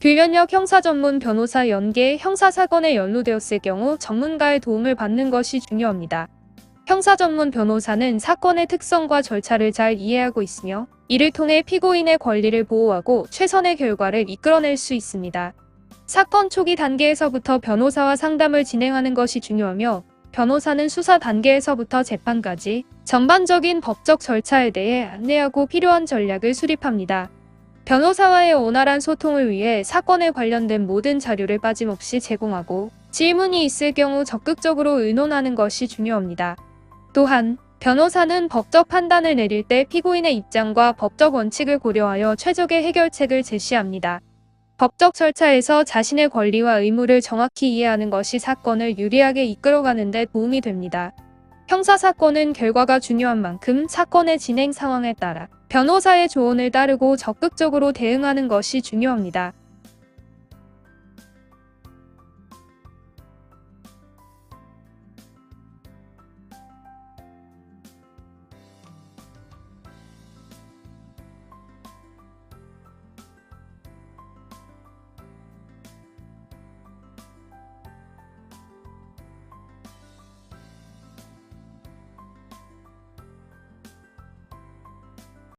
불변력 형사 전문 변호사 연계 형사 사건에 연루되었을 경우 전문가의 도움을 받는 것이 중요합니다. 형사 전문 변호사는 사건의 특성과 절차를 잘 이해하고 있으며 이를 통해 피고인의 권리를 보호하고 최선의 결과를 이끌어낼 수 있습니다. 사건 초기 단계에서부터 변호사와 상담을 진행하는 것이 중요하며 변호사는 수사 단계에서부터 재판까지 전반적인 법적 절차에 대해 안내하고 필요한 전략을 수립합니다. 변호사와의 원활한 소통을 위해 사건에 관련된 모든 자료를 빠짐없이 제공하고 질문이 있을 경우 적극적으로 의논하는 것이 중요합니다. 또한 변호사는 법적 판단을 내릴 때 피고인의 입장과 법적 원칙을 고려하여 최적의 해결책을 제시합니다. 법적 절차에서 자신의 권리와 의무를 정확히 이해하는 것이 사건을 유리하게 이끌어가는 데 도움이 됩니다. 형사사건은 결과가 중요한 만큼 사건의 진행 상황에 따라 변호사의 조언을 따르고 적극적으로 대응하는 것이 중요합니다.